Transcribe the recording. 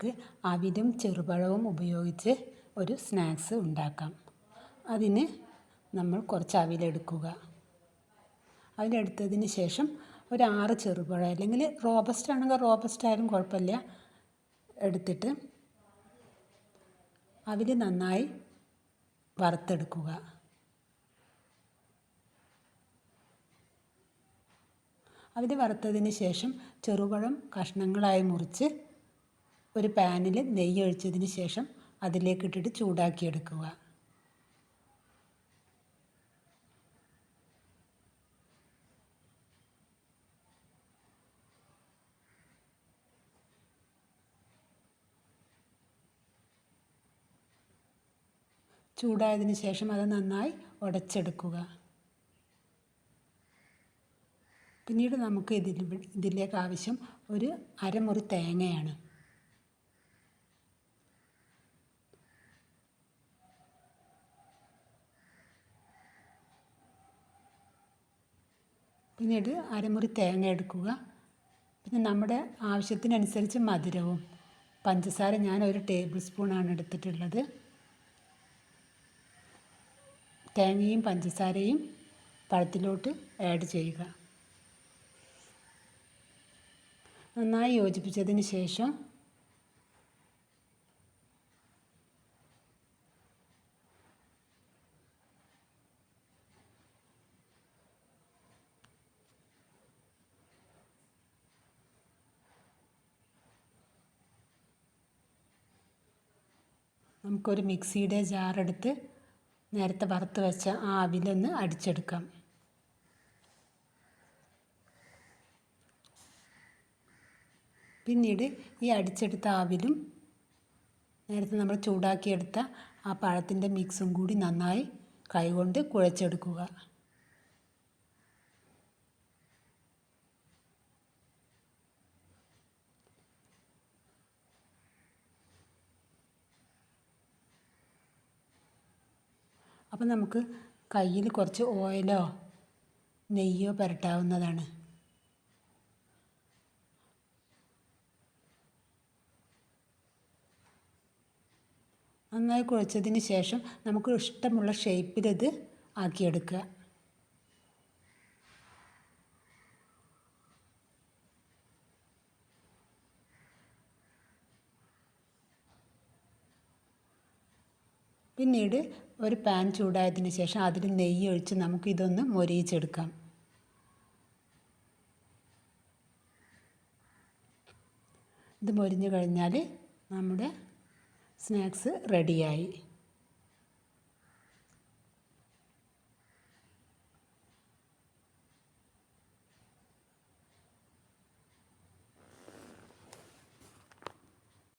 നമുക്ക് അവിലും ചെറുപഴവും ഉപയോഗിച്ച് ഒരു സ്നാക്സ് ഉണ്ടാക്കാം. അതിന് നമ്മൾ കുറച്ച് അവിലെടുക്കുക അവിലെടുത്തതിന് ശേഷം ഒരു ആറ് ചെറുപഴം അല്ലെങ്കിൽ റോബസ്റ്റ് ആണെങ്കിൽ റോബസ്റ്റ് ആയാലും കുഴപ്പമില്ല. എടുത്തിട്ട് അവിൽ നന്നായി വറുത്തെടുക്കുക. അവിൽ വറുത്തതിന് ശേഷം ചെറുപഴം കഷ്ണങ്ങളായി മുറിച്ച് ഒരു പാനിൽ നെയ്യ് ഒഴിച്ചതിന് ശേഷം അതിലേക്ക് ഇട്ടിട്ട് ചൂടാക്കിയെടുക്കുക. ചൂടായതിന് ശേഷം അത് നന്നായി ഉടച്ചെടുക്കുക. പിന്നീട് നമുക്ക് ഇതിൽ ഇതിലേക്ക് ആവശ്യം ഒരു അരമുറി തേങ്ങയാണ്. പിന്നീട് അരമുറി തേങ്ങ എടുക്കുക. പിന്നെ നമ്മുടെ ആവശ്യത്തിനനുസരിച്ച് മധുരവും. പഞ്ചസാര ഞാൻ ഒരു ടേബിൾ സ്പൂണാണ് എടുത്തിട്ടുള്ളത്. തേങ്ങയും പഞ്ചസാരയും പഴത്തിലോട്ട് ആഡ് ചെയ്യുക. നന്നായി യോജിപ്പിച്ചതിന് ശേഷം നമുക്കൊരു മിക്സിയുടെ ജാറെടുത്ത് നേരത്തെ വറുത്ത് വെച്ച ആ അവിലൊന്ന് അടിച്ചെടുക്കാം. പിന്നീട് ഈ അടിച്ചെടുത്ത ആവിലും നേരത്തെ നമ്മൾ ചൂടാക്കിയെടുത്ത ആ പഴത്തിന്റെ മിക്സും കൂടി നന്നായി കൈകൊണ്ട് കുഴച്ചെടുക്കുക. അപ്പോൾ നമുക്ക് കയ്യിൽ കുറച്ച് ഓയിലോ നെയ്യോ പുരട്ടാവുന്നതാണ്. നന്നായി കുഴച്ചതിന് ശേഷം നമുക്ക് ഇഷ്ടമുള്ള ഷേപ്പിലിത് ആക്കിയെടുക്കുക. പിന്നീട് ഒരു പാൻ ചൂടായതിന് ശേഷം അതിൽ നെയ്യ് ഒഴിച്ച് നമുക്കിതൊന്ന് മൊരിയിച്ചെടുക്കാം. ഇത് മൊരിഞ്ഞു കഴിഞ്ഞാൽ നമ്മുടെ സ്നാക്സ് റെഡിയായി.